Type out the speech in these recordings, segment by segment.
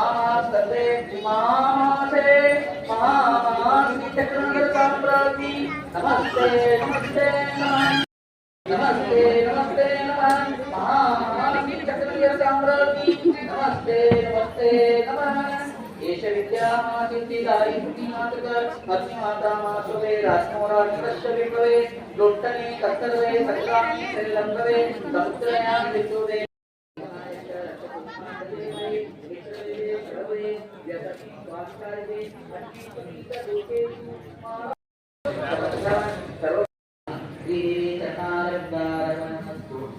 महासते इमासे महामानिचक्रंगताम्राति नमस्ते नमस्ते नमस्ते नमस्ते नमः महामानिचक्रंगताम्राति नमस्ते नमस्ते, नमः। एष विद्यामाचिन्तिदायि भूमिमातृकर्माता मासुवे राजमोराष्ट्रस्य विभवे लोट्टने कत्तर्वे सङ्ग्रामे शरीरम्भवे समुद्रयां विद्युदे।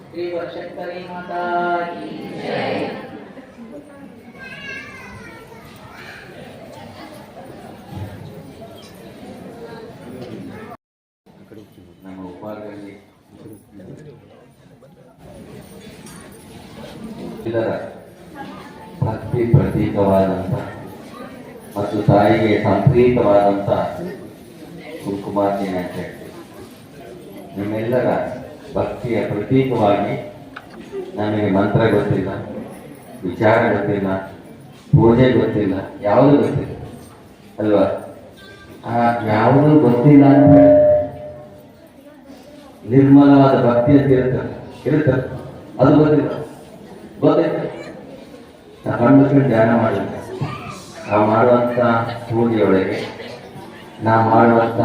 श्री वरशंकरी माता की ನಮ್ಮ ಉಪಾರದಲ್ಲಿ ಇದರ ಭಕ್ತಿ ಪ್ರತೀಕವಾದಂಥ ಮತ್ತು ತಾಯಿಗೆ ಸಂಪ್ರೀತವಾದಂಥ ಕುಂಕುಮಾರ್ಜನೆ ಅಂತ ಹೇಳ್ತೀವಿ. ನಿಮ್ಮೆಲ್ಲರ ಭಕ್ತಿಯ ಪ್ರತೀಕವಾಗಿ ನಮಗೆ ಮಂತ್ರ ಗೊತ್ತಿಲ್ಲ, ವಿಚಾರ ಗೊತ್ತಿಲ್ಲ, ಪೂಜೆ ಗೊತ್ತಿಲ್ಲ, ಯಾವುದು ಗೊತ್ತಿಲ್ಲ. ಅಲ್ವಾ? ಆ ಯಾವುದು ಗೊತ್ತಿಲ್ಲ ಅಂತ ನಿರ್ಮಲವಾದ ಭಕ್ತಿ ಅಂತ ಇರುತ್ತಲ್ಲ, ಅದು ಗೊತ್ತಿಲ್ಲ. ಗೊತ್ತಿಲ್ಲ. ಕಣ್ಣು ಧ್ಯಾನ ಮಾಡಿದ್ರೆ ನಾವು ಮಾಡುವಂಥ ಪೂಜೆಯೊಳಗೆ ನಾವು ಮಾಡುವಂಥ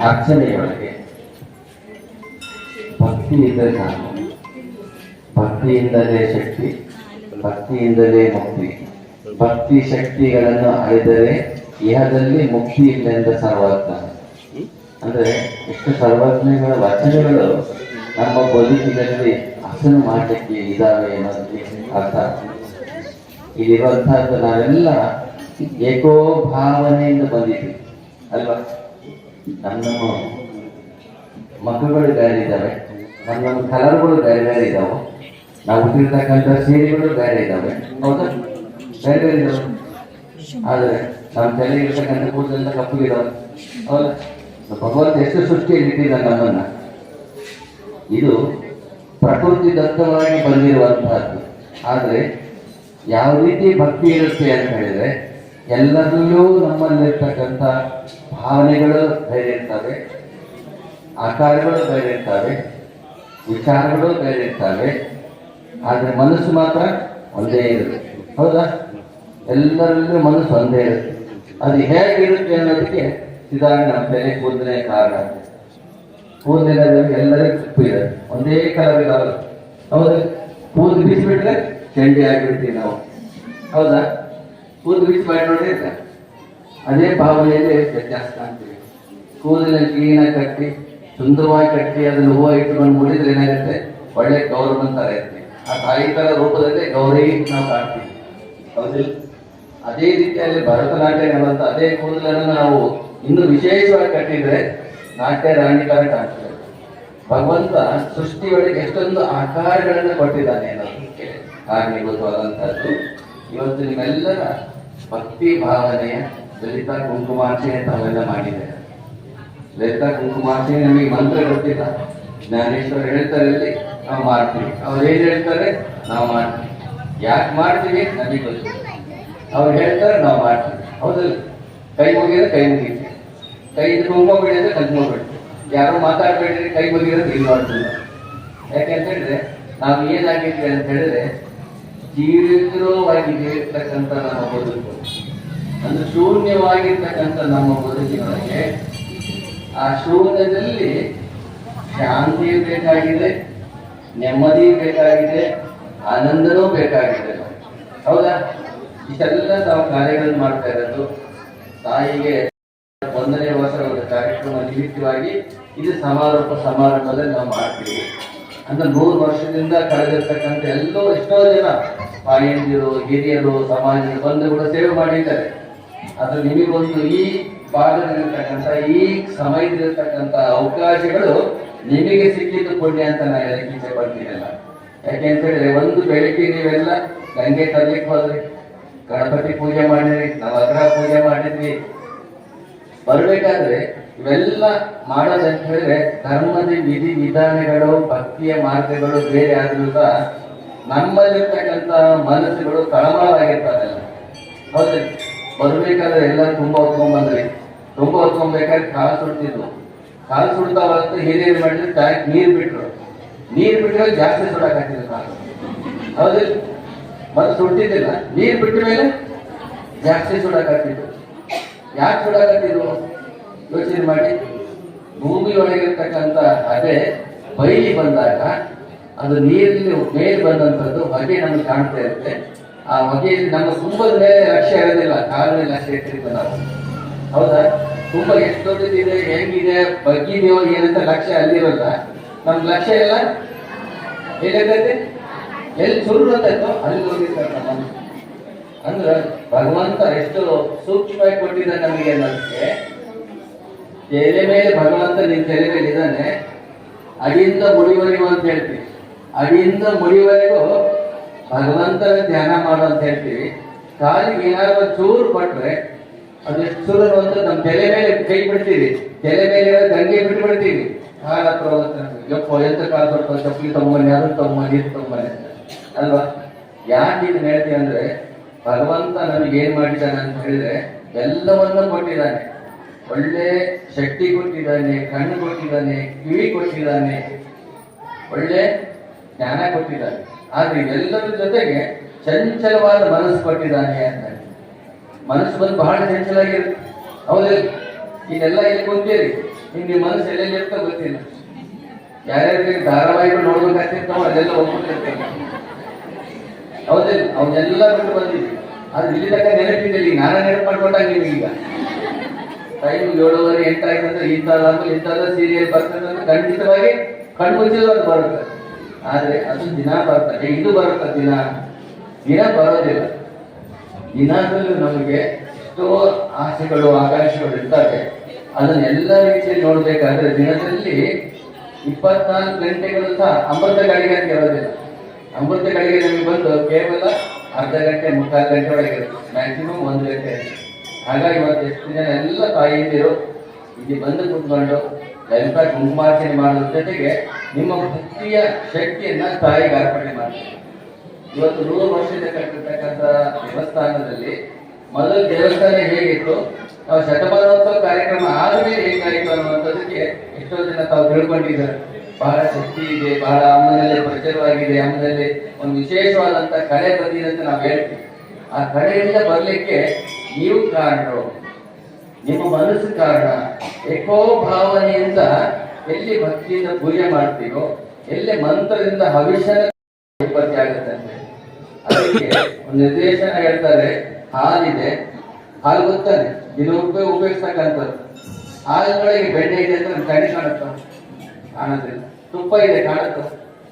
ಅರ್ಚನೆಯೊಳಗೆ ಭಕ್ತಿ ಇದ್ದರೆ ಸಾಕು ಭಕ್ತಿಯಿಂದಲೇ ಶಕ್ತಿ, ಭಕ್ತಿಯಿಂದಲೇ ಮುಕ್ತಿ. ಭಕ್ತಿ ಶಕ್ತಿಗಳನ್ನು ಅರಿದರೆ ಇಹದಲ್ಲಿ ಮುಕ್ತಿ ಇಲ್ಲೆಂದ ಸರ್ವಜ್ಞ ಅಂದ್ರೆ ಎಷ್ಟು ಸರ್ವಜ್ಞಗಳ ವಚನಗಳು ನಮ್ಮ ಬದುಕಿನಲ್ಲಿ ಹಸನು ಮಾಡಲಿಕ್ಕೆ ಇದಾವೆ ಅನ್ನೋದಕ್ಕೆ ಅರ್ಥ. ಇಲ್ಲಿರುವಂತಹದ್ದು ನಾವೆಲ್ಲ ಏಕೋ ಭಾವನೆಯಿಂದ ಬಂದಿದ್ವಿ ಅಲ್ವಾ? ನಮ್ಮ ಮಕ್ಕಳುಗಳು ಬೇರೆ ಇದ್ದಾವೆ ನಮ್ಮ ಕಲರ್ಗಳು ಬೇರೆ ಬೇರೆ ಇದ್ದಾವೆ ನಾವು ಹುಟ್ಟಿರ್ತಕ್ಕಂಥ ಸೀರೆಗಳು ಬೇರೆ ಇದ್ದಾವೆ ಹೌದಾ? ಬೇರೆ ಬೇರೆ ಇದ್ದಾವೆ ಆದರೆ ನಮ್ಮ ತಲೆ ಇರ್ತಕ್ಕಂಥ ಕೂದಲೆಲ್ಲ ಕಪ್ಪುಗಿದಾವೆ ಹೌದಾ? ಭಗವಂತ ಎಷ್ಟು ಸೃಷ್ಟಿಯಲ್ಲಿ ಇಟ್ಟಿದ್ದಾನೆ ನಮ್ಮನ್ನ? ಇದು ಪ್ರಕೃತಿ ದತ್ತವಾಗಿ ಬಂದಿರುವಂತಹದ್ದು. ಆದರೆ ಯಾವ ರೀತಿ ಭಕ್ತಿ ಇರುತ್ತೆ ಅಂತ ಹೇಳಿದ್ರೆ ಎಲ್ಲದರಲ್ಲೂ ನಮ್ಮಲ್ಲಿರ್ತಕ್ಕಂಥ ಭಾವನೆಗಳು ಬೇರೆ ಇರ್ತವೆ, ಆಕಾರಗಳು ಬೇರೆ ಇರ್ತವೆ, ವಿಚಾರಗಳು ಬೇರೆ ಇರ್ತವೆ, ಆದರೆ ಮನಸ್ಸು ಮಾತ್ರ ಒಂದೇ ಇರುತ್ತೆ. ಹೌದಾ? ಎಲ್ಲರಲ್ಲೂ ಮನಸ್ಸು ಒಂದೇ ಇರುತ್ತೆ. ಅದು ಹೇಗಿರುತ್ತೆ ಅನ್ನೋದಕ್ಕೆ ಸಿದ್ಧಾಂತ ನಮ್ಮ ತಲೆ ಕೂದಲೇ ಕಾರಣ. ಕೂದಲಿನಲ್ಲಿ ಎಲ್ಲರಿಗೂ ತುಪ್ಪು ಇದೆ. ಒಂದೇ ಕಲರ್ ಇರೋದು ಹೌದಾ? ಕೂದಲು ಬಿಸಿಬಿಟ್ರೆ ಚಂಡಿ ಆಗಿಬಿಡ್ತೀವಿ ನಾವು. ಹೌದಾ? ಕೂದಲು ಬಿಸಿ ಮಾಡಿ ನೋಡಿದ್ರೆ ಅದೇ ಭಾವನೆಯಲ್ಲಿ ವ್ಯತ್ಯಾಸ ಕಾಣ್ತೀವಿ ಕ್ಲೀನ್ ಕ್ಲೀನಾಗಿ ಕಟ್ಟಿ, ಸುಂದರವಾಗಿ ಕಟ್ಟಿ ಅದನ್ನು ಹೂವು ಇಟ್ಕೊಂಡು ಮುಡಿದ್ರೆ ಏನಾಗುತ್ತೆ? ಒಳ್ಳೆ ಗೌರವ ತರ ಇರ್ತೀವಿ ಆ ತಾಯಿ ತರ ರೂಪದಲ್ಲಿ ಗೌರಿ ನಾವು ಕಾಣ್ತೀವಿ. ಹೌದಿಲ್ಲ ಅದೇ ರೀತಿಯಲ್ಲಿ ಭರತನಾಟ್ಯ ಅನ್ನುವಂಥ ಅದೇ ಕೂದಲನ್ನು ನಾವು ಇನ್ನು ವಿಶೇಷವಾಗಿ ಕಟ್ಟಿದ್ರೆ ನಾಟ್ಯ ರಾಣಿ ತರ ಕಾಣ್ತದೆ. ಭಗವಂತ ಸೃಷ್ಟಿಯೊಳಗೆ ಎಷ್ಟೊಂದು ಆಕಾರಗಳನ್ನು ಕೊಟ್ಟಿದ್ದಾನೆ ಅನ್ನೋದಕ್ಕೆ ಕಾರಣೀಭೂತವಾದಂತಹದ್ದು. ಇವತ್ತು ನಿಮ್ಮೆಲ್ಲರ ಭಕ್ತಿ ಭಾವನೆಯ ಲಲಿತಾ ಕುಂಕುಮಾರ್ಚನೆ ತಾವೆಲ್ಲ ಮಾಡಿದ್ದಾರೆ ಲಲಿತಾ ಕುಂಕುಮಾರ್ಚನೆ ನಮಗೆ ಮಂತ್ರ ಗೊತ್ತಿಲ್ಲ. ಜ್ಞಾನೇಶ್ವರ ಹೇಳ್ತಾರೆ ಇಲ್ಲಿ, ನಾವು ಮಾಡ್ತೀವಿ. ಅವ್ರು ಏನ್ ಹೇಳ್ತಾರೆ? ನಾವು ಮಾಡ್ತೀವಿ. ಯಾಕೆ ಮಾಡ್ತೀವಿ? ನಮಗೆ ಗೊತ್ತಿಲ್ಲ ಅವ್ರು ಹೇಳ್ತಾರೆ, ನಾವು ಮಾಡ್ತೀವಿ. ಹೌದಲ್ಲ ಕೈ ಮುಗಿದ್ರೆ ಕೈ ಮುಗಿತೀವಿ. ಕೈ ಕುಂಕುಮ ಬಿಡಿದ್ರೆ ಕುಂಕುಮ ಬಿಡ್ತೀವಿ ಯಾರು ಮಾತಾಡ್ಬೇಡ್ರಿ, ಕೈ ಮುಗಿದ್ರೆ ಇಲ್ಲಿ ಮಾಡ್ತೀವಿ ಯಾಕೆ ಅಂತ ಹೇಳಿದ್ರೆ, ನಾವು ಏನಾಗಿದ್ವಿ ಅಂತ ಹೇಳಿದ್ರೆ ಜೀವಿತವಾಗಿ ಇರ್ತಕ್ಕಂಥ ನಮ್ಮ ಬದುಕು. ಅಂದ್ರೆ ಶೂನ್ಯವಾಗಿರ್ತಕ್ಕಂಥ ನಮ್ಮ ಬದುಕಿನೊಳಗೆ ಆ ಶೂನ್ಯದಲ್ಲಿ ಶಾಂತಿ ಬೇಕಾಗಿದೆ, ನೆಮ್ಮದಿ ಬೇಕಾಗಿದೆ, ಆನಂದನೂ ಬೇಕಾಗಿದೆ. ಹೌದಾ? ಇಷ್ಟೆಲ್ಲ ತಾವು ಕಾರ್ಯಗಳನ್ನು ಮಾಡ್ತಾ ಇರೋದು. ತಾಯಿಗೆ ಒಂದನೇ ವರ್ಷದ ಒಂದು ಕಾರ್ಯಕ್ರಮ ನಿಮಿತ್ತವಾಗಿ ಇದು ಸಮಾರೋಪ ಸಮಾರಂಭದಲ್ಲಿ ನಾವು ಮಾಡ್ತೀವಿ. ಅಂದ್ರೆ ನೂರು ವರ್ಷದಿಂದ ಕಳೆದಿರ್ತಕ್ಕಂಥ ಎಲ್ಲೋ ಎಷ್ಟೋ ಜನ ತಾಯಂದಿರು, ಹಿರಿಯರು, ಸಮಾಜದ ಬಂಧುಗಳು ಸೇವೆ ಮಾಡಿದ್ದಾರೆ. ಅದು ನಿಮಗೊಂದು ಈ ಭಾಗದಲ್ಲಿರ್ತಕ್ಕಂಥ, ಈ ಸಮಯದಲ್ಲಿರ್ತಕ್ಕಂಥ ಅವಕಾಶಗಳು ನಿಮಗೆ ಸಿಕ್ಕಿದ್ದು ಪುಣ್ಯ ಅಂತ ನಾನು ಹೇಳಕ್ಕೆ ಇಚ್ಛೆ ಪಡ್ತೀನಲ್ಲ ಯಾಕೆ ಅಂತ ಹೇಳಿದ್ರೆ ಒಂದು ಬೆಳಿಗ್ಗೆ ನೀವೆಲ್ಲ ಗಂಗೆ ತರ್ಲಿಕ್ಕೆ ಹೋದ್ರಿ, ಗಣಪತಿ ಪೂಜೆ ಮಾಡಿದ್ರಿ, ನವಗ್ರಹ ಪೂಜೆ ಮಾಡಿದ್ವಿ ಬರ್ಬೇಕಾದ್ರೆ ಇವೆಲ್ಲ ಮಾಡೋದಂತ ಹೇಳಿದ್ರೆ ಧರ್ಮದ ವಿಧಿ ವಿಧಾನಗಳು, ಭಕ್ತಿಯ ಮಾರ್ಗಗಳು ಬೇರೆ ಆದ್ರೂ ಸಹ ನಮ್ಮಲ್ಲಿರ್ತಕ್ಕಂಥ ಮನಸ್ಸುಗಳು ತಳಮಳವಾಗಿರ್ತಾರಲ್ಲ ಹೌದು, ಬರ್ಬೇಕಾದ್ರೆ ಎಲ್ಲ ತುಂಬಾ ಹೊತ್ಕೊಂಡ್ಬಂದ್ರಿ. ತುಂಬಾ ಹೊತ್ಕೊಂಡ್ಬೇಕಾದ್ರೆ ಕಾಲು ಸುಡ್ತಿದ್ವು. ಕಾಲು ಸುಡ್ತಾವಂತ ಹಿರಿಯರು ಮಾಡಿದ್ರೆ ಟ್ಯಾಂಕ್ ನೀರು ಬಿಟ್ರು. ನೀರು ಬಿಟ್ಟರೆ ಜಾಸ್ತಿ ಸುಡಾಕತ್ತಿದ್ರು ಕಾಲು. ಹೌದ್ರಿ ಮತ್ತೆ ಸುಡ್ತಿದ್ದಿಲ್ಲ. ನೀರು ಬಿಟ್ಟ ಮೇಲೆ ಜಾಸ್ತಿ ಸುಡಾಕತ್ತಿದ್ರು ಯಾಕೆ ಸುಡಾಕತ್ತಿದ್ರು ಯೋಚನೆ ಮಾಡಿ ಭೂಮಿ ಒಳಗಿರ್ತಕ್ಕಂಥ ಅದೇ ಬೈಲಿ ಬಂದಾಗ, ಅದು ನೀರಲ್ಲಿ ಮೇಲೆ ಬಂದಂಥದ್ದು ಹೊಗೆ ನಮ್ಗೆ ಕಾಣ್ತಾ ಇರುತ್ತೆ. ಆ ಹೊಗೆಯಲ್ಲಿ ನಮ್ಮ ತುಂಬದ ಮೇಲೆ ಲಕ್ಷ್ಯ ಇರೋದಿಲ್ಲ ಕಾಲದಲ್ಲಿ ಲಕ್ಷ್ಯ ಇಟ್ಟಿರ್ತೀವಿ ನಾವು. ಹೌದಾ? ತುಂಬ ಎಷ್ಟು ದೊಡ್ಡದಿದೆ ಹೆಂಗಿದೆ, ಬಗ್ಗಿದೆಯೋ ಏನಂತ ಲಕ್ಷ್ಯ ಅಲ್ಲಿರೋಲ್ಲ. ನಮ್ಮ ಲಕ್ಷ್ಯ ಇಲ್ಲ ಎಲ್ಲಿರ್ತೈತೆ? ಎಲ್ಲಿ ಸುರು ಅಂತೋ ಅಲ್ಲಿ ಹೋಗಿರ್ತಾರೆ ನಮ್ಮ. ಅಂದ್ರೆ ಭಗವಂತ ಎಷ್ಟು ಸೂಕ್ಷ್ಮವಾಗಿ ಕೊಟ್ಟಿದ್ದ ನಮಗೆ ಅನ್ನೋದಕ್ಕೆ ತೆರೆ ಮೇಲೆ ಭಗವಂತ ನಿನ್ ತೆರೆ ಮೇಲೆ ಇದ್ದಾನೆ, ಅಡಿಯಿಂದ ಮುಡಿವರೆಗೂ ಅಂತ ಹೇಳ್ತೀವಿ. ಅಡಿಯಿಂದ ಮುಡಿವರೆಗೂ ಭಗವಂತನ ಧ್ಯಾನ ಮಾಡು ಅಂತ ಹೇಳ್ತೀವಿ. ಕಾಲಿಗೆ ಏನಾದ್ರು ಚೂರು ಕೊಟ್ರೆ ಅದು ಚೂರು ಅಂತ ನಮ್ಮ ತಲೆ ಮೇಲೆ ಕೈ ಬಿಡ್ತೀವಿ. ತಲೆ ಮೇಲೆ ಗಂಗೆ ಬಿಟ್ಟು ಬಿಡ್ತೀವಿ ಕಾಲ ಹತ್ರ ಯಪ್ಪ, ಎಂತ ಕಾಲ ಬರ್ತಾವ ಚಪ್ಪಲಿ ತಗೊಂಬನ್ನಿ, ಅದನ್ನ ತಗೊಂಬನ್ನಿ, ಇದು ಅಂತ. ಅಲ್ವಾ? ಯಾಕೆ ಇದನ್ನ ಹೇಳ್ತೀವಿ ಅಂದ್ರೆ ಭಗವಂತ ನಮಗೆ ಏನ್ ಮಾಡಿದ್ದಾನೆ ಅಂತ ಹೇಳಿದ್ರೆ ಎಲ್ಲವನ್ನ ಕೊಟ್ಟಿದ್ದಾನೆ. ಒಳ್ಳೆ ಶಕ್ತಿ ಕೊಟ್ಟಿದ್ದಾನೆ, ಕಣ್ಣು ಕೊಟ್ಟಿದ್ದಾನೆ, ಕಿವಿ ಕೊಟ್ಟಿದ್ದಾನೆ, ಒಳ್ಳೆ ಜ್ಞಾನ ಕೊಟ್ಟಿದ್ದಾನೆ. ಆದ್ರೆ ಎಲ್ಲರ ಜೊತೆಗೆ ಚಂಚಲವಾದ ಮನಸ್ಸು ಕೊಟ್ಟಿದ್ದಾನೆ ಅಂತ. ಮನಸ್ಸು ಬಂದು ಬಹಳ ಚಂಚಲಾಗಿರುತ್ತೆ. ಹೌದಿಲ್ಲ ಇದೆಲ್ಲ ಎಲ್ಲಿ ಕುಂತೀರಿ ನಿಮ್ಗೆ ಮನಸ್ಸು ಎಲ್ಲೆಲ್ಲಿ ಇರ್ತಾ ಗೊತ್ತಿಲ್ಲ. ಯಾರ್ಯಾರಿಗೆ ಧಾರಾವಾಹಿಗಳು ನೋಡ್ಬೇಕಾಗ್ತಿರ್ತಾವ ಅದೆಲ್ಲ ಹೋಗ್ಬಿಟ್ಟಿರ್ತೇವೆ ಹೌದಿಲ್ಲ ಅವನ್ನೆಲ್ಲ ಬಿಟ್ಟು ಬಂದಿದ್ವಿ ಆದ್ರೆ ಇಲ್ಲಿ ತನಕ ನೆನಪಿದೆ ಈಗ ನಾನೇ ನೆನಪು ಮಾಡ್ಕೊಂಡಾಗ ನಿಮಗೀಗ ಟೈಮ್ ಏಳುವರೆ ಎಂಟಾಯ್ತು ಅಂದ್ರೆ ಇಂಥದ್ದಾದ್ಮೇಲೆ ಇಂಥದ್ದು ಸೀರಿಯಲ್ ಬರ್ತದೆ ಖಂಡಿತವಾಗಿ ಕಣ್ಮುಚ್ಚಿದ್ರು ಅದು ಬರುತ್ತೆ. ಆದ್ರೆ ಅದು ದಿನ ಬರ್ತದೆ ಇದು ಬರುತ್ತೆ ದಿನ. ದಿನ ಬರೋದಿಲ್ಲ. ದಿನದಲ್ಲೂ ನಮಗೆ ಎಷ್ಟೋ ಆಸೆಗಳು, ಆಕಾಂಕ್ಷೆಗಳು ಇರ್ತವೆ. ಅದನ್ನೆಲ್ಲ ರೀತಿಯಲ್ಲಿ ನೋಡ್ಬೇಕಾದ್ರೆ ದಿನದಲ್ಲಿ ಇಪ್ಪತ್ನಾಲ್ಕು ಗಂಟೆಗಳು ಸಹ ಅಮೃತ ಗಳಿಗೆ ಅಂತ ಇರೋದಿಲ್ಲ ಅಮೃತ ಗಳಿಗೆ ನಮಗೆ ಬಂದು ಕೇವಲ ಅರ್ಧ ಗಂಟೆ, ಮುಕ್ಕಾಲು ಗಂಟೆ ಒಳಗೆ ಮ್ಯಾಕ್ಸಿಮಮ್ ಒಂದು ಗಂಟೆ ಹಾಗಾಗಿ ಇವತ್ತು ಎಷ್ಟು ಜನ ಎಲ್ಲ ತಾಯಿಯಂದಿರು ಇಲ್ಲಿ ಬಂದು ಕುತ್ಕೊಂಡು ಎಂತ ಕುಂಕುಮಾರ್ಚನೆ ಮಾಡೋದ್ರ ಜೊತೆಗೆ ನಿಮ್ಮ ಭಕ್ತಿಯ ಶಕ್ತಿಯನ್ನ ತಾಯಿಗೆ ಅರ್ಪಣೆ ಮಾಡ್ತೀವಿ ಇವತ್ತು ನೂರು ವರ್ಷದ ಕಟ್ಟಿರ್ತಕ್ಕಂಥ ದೇವಸ್ಥಾನದಲ್ಲಿ ಮೊದಲು ದೇವಸ್ಥಾನ ಹೇಗಿತ್ತು? ನಾವು ಶತಮಾನೋತ್ಸವ ಕಾರ್ಯಕ್ರಮ ಆದರೆ ಈ ಕಾರ್ಯಕ್ರಮ ಅನ್ನುವಂಥದ್ದಕ್ಕೆ ಎಷ್ಟೋ ಜನ ತಾವು ತಿಳ್ಕೊಂಡಿದ್ದಾರೆ. ಬಹಳ ಶಕ್ತಿ ಇದೆ, ಬಹಳ ಅಮ್ಮನಲ್ಲಿ ಪ್ರಚಾರವಾಗಿದೆ, ಅಮ್ಮನಲ್ಲಿ ಒಂದು ವಿಶೇಷವಾದಂತ ಕಳೆ ಬಂದಿದೆ ಅಂತ ನಾವು ಹೇಳ್ತೀವಿ. ಆ ಕಳೆಯಿಂದ ಬರ್ಲಿಕ್ಕೆ ನೀವು ಕಾರಣರು ನಿಮ್ಮ ಮನಸ್ಸು ಕಾರಣ. ಏಕೋ ಭಾವನೆಯಿಂದ ಎಲ್ಲಿ ಭಕ್ತಿಯಿಂದ ಪೂಜೆ ಮಾಡ್ತೀರೋ, ಎಲ್ಲಿ ಮಂತ್ರದಿಂದ ಹವಿಷನ ಉತ್ಪತ್ತಿ ಆಗುತ್ತೆ ಅಂತ ಅದಕ್ಕೆ ಒಂದು ನಿರ್ದೇಶನ ಹೇಳ್ತಾರೆ, ಹಾಲಿದೆ. ಹಾಲು ಗೊತ್ತಾನೆ. ದಿನಕ್ಕೆ ಉಪಯೋಗಿಸ್ತಕ್ಕಂಥದ್ದು. ಹಾಲುಗಳಿಗೆ ಬೆಣ್ಣೆ ಇದೆ ಅಂತ ನಮ್ಗೆ ಕಣ್ಣಿ ಕಾಣುತ್ತ? ಕಾಣುತ್ತಿಲ್ಲ ತುಪ್ಪ ಇದೆ, ಕಾಣುತ್ತ?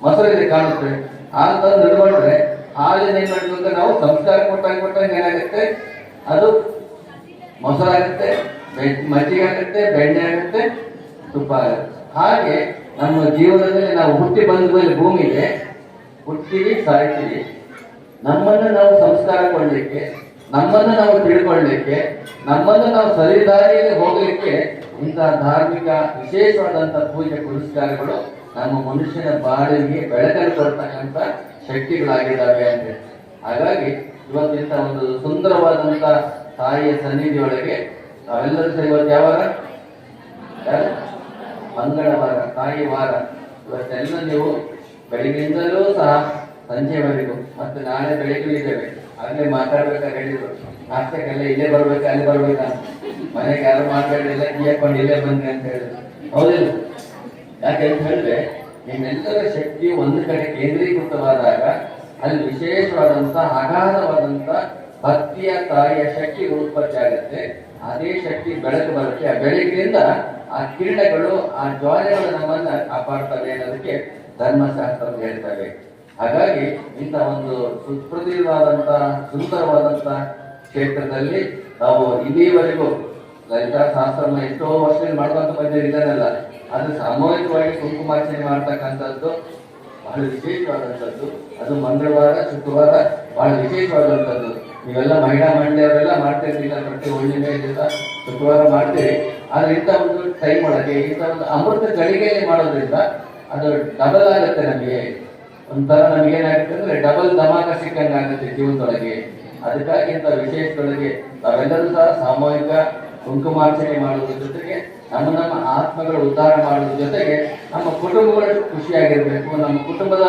ಮೊಸರು ಇದೆ, ಕಾಣುತ್ತೆ. ಹಾಲು ತಂದು ಹಿಡ್ಕೊಂಡ್ರೆ ಹಾಲಿನ ಏನ್ ಮಾಡ್ಬೇಕು ನಾವು ಸಂಸ್ಕಾರ ಕೊಟ್ಟಾಗ ಕೊಟ್ಟಾಗ ಏನಾಗುತ್ತೆ? ಅದು ಮೊಸರಾಗುತ್ತೆ ಮಜ್ಜಿಗೆ ಆಗುತ್ತೆ, ಬೆಣ್ಣೆ ಆಗುತ್ತೆ, ತುಪ್ಪ ಆಗುತ್ತೆ. ಹಾಗೆ ನಮ್ಮ ಜೀವನದಲ್ಲಿ ನಾವು ಹುಟ್ಟಿ ಬಂದ ಮೇಲೆ ಭೂಮಿಗೆ ಹುಟ್ಟಿವಿ ಸಾಯ್ತೀವಿ ನಮ್ಮನ್ನು ನಾವು ಸಂಸ್ಕಾರ ಕೊಡ್ಲಿಕ್ಕೆ, ನಮ್ಮನ್ನು ನಾವು ತಿಳ್ಕೊಳ್ಳಿಕ್ಕೆ ನಮ್ಮನ್ನು ನಾವು ಸರಿದಾರಿಯಲ್ಲಿ ಹೋಗಲಿಕ್ಕೆ ಇಂತಹ ಧಾರ್ಮಿಕ ವಿಶೇಷವಾದಂತ ಪೂಜೆ ಪುರಸ್ಕಾರಗಳು ನಮ್ಮ ಮನುಷ್ಯನ ಬಾಳಿಗೆ ಬೆಳಕನ್ನು ಕೊಡ್ತಕ್ಕಂಥ ಶಕ್ತಿಗಳಾಗಿದ್ದಾವೆ ಅಂತ. ಹಾಗಾಗಿ ಇವತ್ತಿಂತ ಒಂದು ಸುಂದರವಾದಂತ ತಾಯಿಯ ಸನ್ನಿಧಿಯೊಳಗೆ ನಾವೆಲ್ಲರೂ ಸಹ ಇವತ್ತು ಯಾವಾಗ? ಮಂಗಳವಾರ ತಾಯಿ ವಾರ. ಇವತ್ತೆಲ್ಲ ನೀವು ಬೆಳಿಗ್ಗೆಯಿಂದಲೂ ಸಹ ಸಂಜೆವರೆಗೂ ಮತ್ತೆ ನಾಳೆ ಬೆಳಿಗ್ಗೆ ಇದ್ದೇವೆ. ಅಲ್ಲೇ ಮಾತಾಡ್ಬೇಕಾ ಹೇಳಿದ್ರು. ನಾಷ್ಟಕ್ಕೆಲ್ಲ ಇಲ್ಲೇ ಬರ್ಬೇಕಾ, ಅಲ್ಲಿ ಬರ್ಬೇಕಾ ಮನೆಗೆ ಯಾರು ಮಾತಾಡಿ ಎಲ್ಲ ಕೀ ಹಾಕೊಂಡು ಇಲ್ಲೇ ಬಂದ್ರಿ ಅಂತ ಹೇಳಿದ್ರು. ಹೌದಿಲ್ಲ? ಯಾಕೆ ಅಂತ ಹೇಳಿದ್ರೆ, ನಿಮ್ಮೆಲ್ಲರ ಶಕ್ತಿ ಒಂದು ಕಡೆ ಕೇಂದ್ರೀಕೃತವಾದಾಗ ಅಲ್ಲಿ ವಿಶೇಷವಾದಂತ ಅಗಾಧವಾದಂತ ಭಕ್ತಿಯ ತಾಯಿಯ ಶಕ್ತಿ ಉತ್ಪತ್ತಿ ಆಗುತ್ತೆ ಅದೇ ಶಕ್ತಿ ಬೆಳಕು ಬರುತ್ತೆ. ಆ ಬೆಳಕಿನಿಂದ ಆ ಕಿರಣಗಳು, ಆ ಜ್ವಾಲೆಗಳು ನಮ್ಮನ್ನ ಕಾಪಾಡ್ತವೆ ಅನ್ನೋದಕ್ಕೆ ಧರ್ಮಶಾಸ್ತ್ರ ಹೇಳ್ತವೆ. ಹಾಗಾಗಿ ಇಂಥ ಒಂದು ಸುಪ್ರತಿವಾದಂತ ಸುಂದರವಾದಂತ ಕ್ಷೇತ್ರದಲ್ಲಿ ನಾವು ಇಲ್ಲಿವರೆಗೂ ಲಲಿತಾ ಶಾಸ್ತ್ರನ ಎಷ್ಟೋ ವರ್ಷದಲ್ಲಿ ಮಾಡ್ಕೊಂತ ಬಂದಿದ್ದಾನಲ್ಲ ಅದು ಸಾಮೂಹಿಕವಾಗಿ ಕುಂಕುಮಾರ್ಚನೆ ಮಾಡ್ತಕ್ಕಂಥದ್ದು ಬಹಳ ವಿಶೇಷವಾದಂಥದ್ದು. ಅದು ಮಂಗಳವಾರ, ಶುಕ್ರವಾರ ಬಹಳ ವಿಶೇಷವಾದಂಥದ್ದು. ನೀವೆಲ್ಲ ಮಹಿಳಾ ಮಂಡಳಿಯವರೆಲ್ಲ ಮಾಡ್ತಿರ್ಲಿಲ್ಲ ಪ್ರತಿ ಒಳ್ಳೆ ಶುಕ್ರವಾರ ಮಾಡ್ತೀರಿ. ಆದ್ರೆ ಇಂಥ ಒಂದು ಟೈಮ್ ಒಳಗೆ, ಇಂಥ ಒಂದು ಅಮೃತ ಗಳಿಗೆಯಲ್ಲಿ ಮಾಡೋದ್ರಿಂದ ಅದು ಡಬಲ್ ಆಗುತ್ತೆ ನಮಗೆ. ಒಂಥರ ನಮ್ಗೆ ಏನಾಗುತ್ತೆ ಅಂದ್ರೆ ಡಬಲ್ ಧಮಾಕ ಸಿಕ್ಕಂಗೆ ಆಗುತ್ತೆ ಜೀವನದೊಳಗೆ. ಅದಕ್ಕಾಗಿ ಇಂಥ ವಿಶೇಷದೊಳಗೆ ನಾವೆಲ್ಲರೂ ಸಹ ಸಾಮೂಹಿಕ ಕುಂಕುಮಾರ್ಚನೆ ಮಾಡೋದ್ರ ಜೊತೆಗೆ ನಮ್ಮ ನಮ್ಮ ಆತ್ಮಗಳ ಉದ್ಧಾರ ಮಾಡೋದ್ರ ಜೊತೆಗೆ ನಮ್ಮ ಕುಟುಂಬಗಳು ಖುಷಿಯಾಗಿರಬೇಕು, ನಮ್ಮ ಕುಟುಂಬದ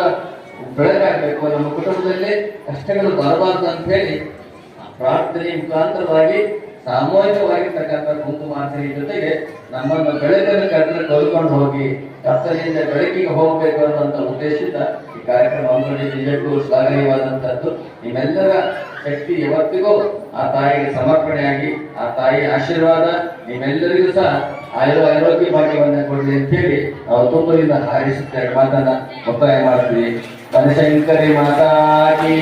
ಬೆಳಕಾಗಬೇಕು, ನಮ್ಮ ಕುಟುಂಬದಲ್ಲಿ ಕಷ್ಟಗಳು ಬರಬಾರ್ದು ಅಂತ ಹೇಳಿ ಪ್ರಾರ್ಥನೆ ಮುಖಾಂತರವಾಗಿ ಸಾಮೂಹಿಕವಾಗಿರ್ತಕ್ಕಂಥ ಕುಂಕುಮಾರ್ಚನೆ ಜೊತೆಗೆ ನಮ್ಮನ್ನು ಬೆಳಕನ್ನು ಕರೆದು ಕಲ್ಕೊಂಡು ಹೋಗಿ ಕತ್ತಲಿಂದ ಬೆಳಕಿಗೆ ಹೋಗಬೇಕು ಅನ್ನುವಂಥ ಉದ್ದೇಶಿತ ಈ ಕಾರ್ಯಕ್ರಮ ನಿಜಕ್ಕೂ ಶ್ಲಾಘನೀಯವಾದಂಥದ್ದು ನಿಮ್ಮೆಲ್ಲರ ಶಕ್ತಿ ಯಾವತ್ತಿಗೂ ಆ ತಾಯಿಗೆ ಸಮರ್ಪಣೆಯಾಗಿ, ಆ ತಾಯಿಯ ಆಶೀರ್ವಾದ ನಿಮ್ಮೆಲ್ಲರಿಗೂ ಸಹ ಆಯುರ ಆರೋಗ್ಯ ಭಾಗ್ಯವನ್ನು ಕೊಡಲಿ ಅಂತ ಹೇಳಿ ನಾವು ತುಂಬದಿಂದ ಹಾರಿಸುತ್ತೇವೆ ಮಾತನ್ನ ಒತ್ತಾಯ ಮಾಡ್ತೀವಿ. ಬನಶಂಕರಿ ಮಾತಾಗಿ